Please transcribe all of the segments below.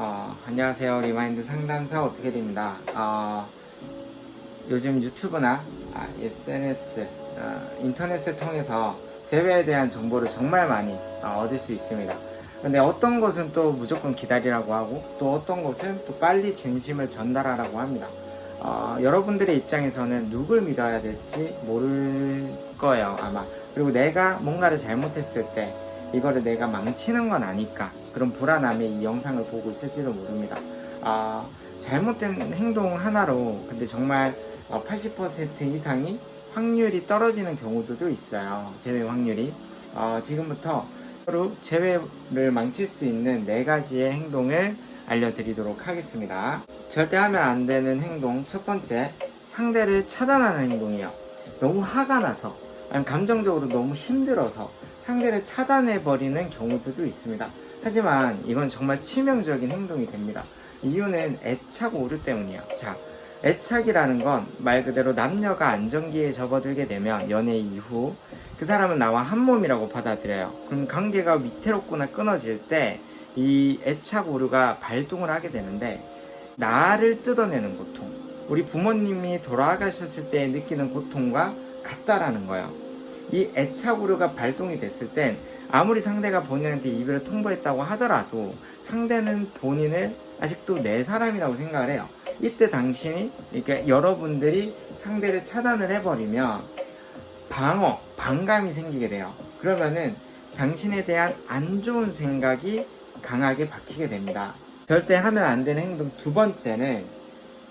어, 안녕하세요. 리마인드 상담사 어떻게 됩니다. 어, 요즘 유튜브나 아, SNS, 어, 인터넷을 통해서 재배에 대한 정보를 정말 많이 어, 얻을 수 있습니다. 근데 어떤 것은 또 무조건 기다리라고 하고 또 어떤 것은 또 빨리 진심을 전달하라고 합니다. 어, 여러분들의 입장에서는 누굴 믿어야 될지 모를 거예요, 아마. 그리고 내가 뭔가를 잘못했을 때 이거를 내가 망치는 건 아닐까 그런 불안함에 이 영상을 보고 있을지도 모릅니다. 아, 잘못된 행동 하나로 근데 정말 어, 80% 이상이 확률이 떨어지는 경우들도 있어요. 재회 확률이. 어, 지금부터 서로 재회를 망칠 수 있는 네 가지의 행동을 알려드리도록 하겠습니다. 절대 하면 안 되는 행동 첫 번째 상대를 차단하는 행동이에요. 너무 화가 나서 아니면 감정적으로 너무 힘들어서 상대를 차단해 버리는 경우들도 있습니다. 하지만 이건 정말 치명적인 행동이 됩니다. 이유는 애착 오류 때문이에요. 자, 애착이라는 건 말 그대로 남녀가 안정기에 접어들게 되면 연애 이후 그 사람은 나와 한 몸이라고 받아들여요. 그럼 관계가 위태롭거나 끊어질 때 이 애착 오류가 발동을 하게 되는데 나를 뜯어내는 고통, 우리 부모님이 돌아가셨을 때 느끼는 고통과 같다라는 거예요. 이 애착 오류가 발동이 됐을 땐 아무리 상대가 본인한테 이별을 통보했다고 하더라도 상대는 본인을 아직도 내 사람이라고 생각을 해요. 이때 당신이 그러니까 여러분들이 상대를 차단을 해버리면 방어, 반감이 생기게 돼요. 그러면은 당신에 대한 안 좋은 생각이 강하게 박히게 됩니다. 절대 하면 안 되는 행동 두 번째는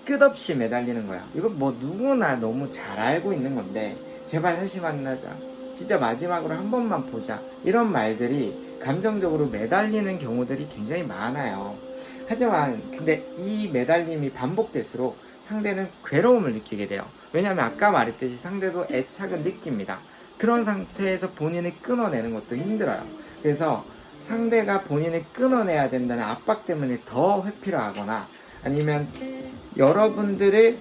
끝없이 매달리는 거야. 이거 뭐 누구나 너무 잘 알고 있는 건데 제발 다시 만나자. 진짜 마지막으로 한 번만 보자. 이런 말들이 감정적으로 매달리는 경우들이 굉장히 많아요. 하지만 근데 이 매달림이 반복될수록 상대는 괴로움을 느끼게 돼요. 왜냐하면 아까 말했듯이 상대도 애착을 느낍니다. 그런 상태에서 본인을 끊어내는 것도 힘들어요. 그래서 상대가 본인을 끊어내야 된다는 압박 때문에 더 회피를 하거나 아니면 여러분들의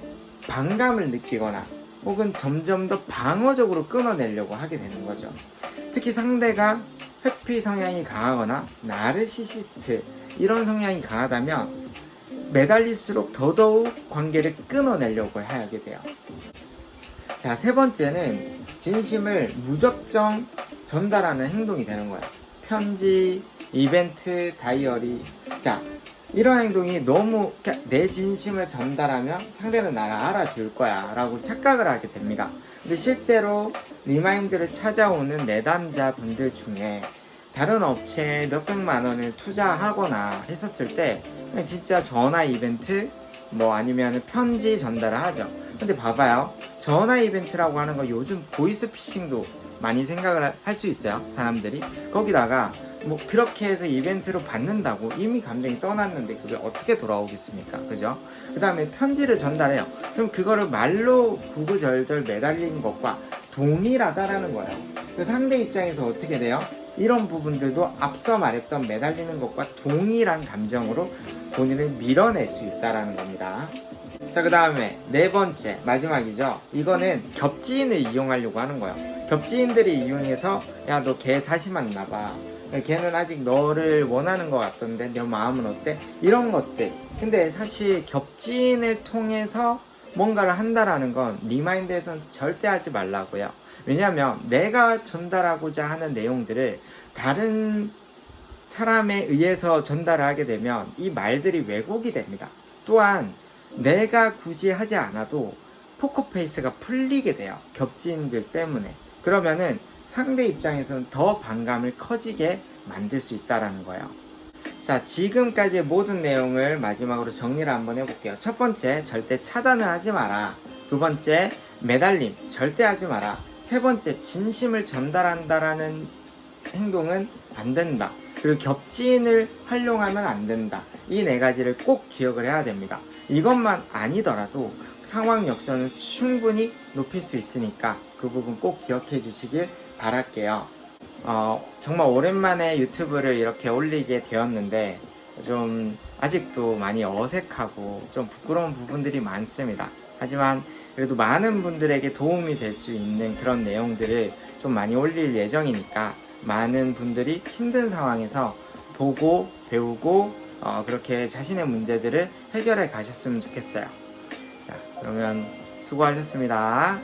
반감을 느끼거나 혹은 점점 더 방어적으로 끊어내려고 하게 되는 거죠. 특히 상대가 회피 성향이 강하거나 나르시시스트 이런 성향이 강하다면 매달릴수록 더더욱 관계를 끊어내려고 하게 돼요. 자, 세 번째는 진심을 무작정 전달하는 행동이 되는 거예요. 편지, 이벤트, 다이어리. 자, 이런 행동이 너무 내 진심을 전달하면 상대는 나를 알아줄 거야 라고 착각을 하게 됩니다. 근데 실제로 리마인드를 찾아오는 내담자 분들 중에 다른 업체에 몇백만 원을 투자하거나 했었을 때 진짜 전화 이벤트 뭐 아니면 편지 전달을 하죠. 근데 봐봐요. 전화 이벤트라고 하는 거 요즘 보이스 피싱도 많이 생각을 할 수 있어요. 사람들이. 거기다가 뭐 그렇게 해서 이벤트로 받는다고 이미 감정이 떠났는데 그게 어떻게 돌아오겠습니까? 그죠? 그 다음에 편지를 전달해요. 그럼 그거를 말로 구구절절 매달리는 것과 동일하다라는 거예요. 그 상대 입장에서 어떻게 돼요? 이런 부분들도 앞서 말했던 매달리는 것과 동일한 감정으로 본인을 밀어낼 수 있다라는 겁니다. 자, 그 다음에 네 번째, 마지막이죠. 이거는 겹지인을 이용하려고 하는 거예요. 겹지인들이 이용해서, 야, 너 걔 다시 만나봐. 걔는 아직 너를 원하는 것 같던데, 내 마음은 어때? 이런 것들. 근데 사실 겹지인을 통해서 뭔가를 한다라는 건 리마인드에서는 절대 하지 말라고요. 왜냐면 내가 전달하고자 하는 내용들을 다른 사람에 의해서 전달을 하게 되면 이 말들이 왜곡이 됩니다. 또한 내가 굳이 하지 않아도 포커페이스가 풀리게 돼요. 겹지인들 때문에. 그러면은 상대 입장에서는 더 반감을 커지게 만들 수 있다라는 거예요. 자, 지금까지의 모든 내용을 마지막으로 정리를 한번 해볼게요. 첫 번째, 절대 차단을 하지 마라. 두 번째, 매달림, 절대 하지 마라. 세 번째, 진심을 전달한다라는 행동은 안 된다. 그리고 겹지인을 활용하면 안 된다. 이 네 가지를 꼭 기억을 해야 됩니다. 이것만 아니더라도 상황 역전을 충분히 높일 수 있으니까 그 부분 꼭 기억해 주시길 바랄게요. 어, 정말 오랜만에 유튜브를 이렇게 올리게 되었는데 좀 아직도 많이 어색하고 좀 부끄러운 부분들이 많습니다. 하지만 그래도 많은 분들에게 도움이 될 수 있는 그런 내용들을 좀 많이 올릴 예정이니까 많은 분들이 힘든 상황에서 보고 배우고 어, 그렇게 자신의 문제들을 해결해 가셨으면 좋겠어요. 자, 그러면 수고하셨습니다.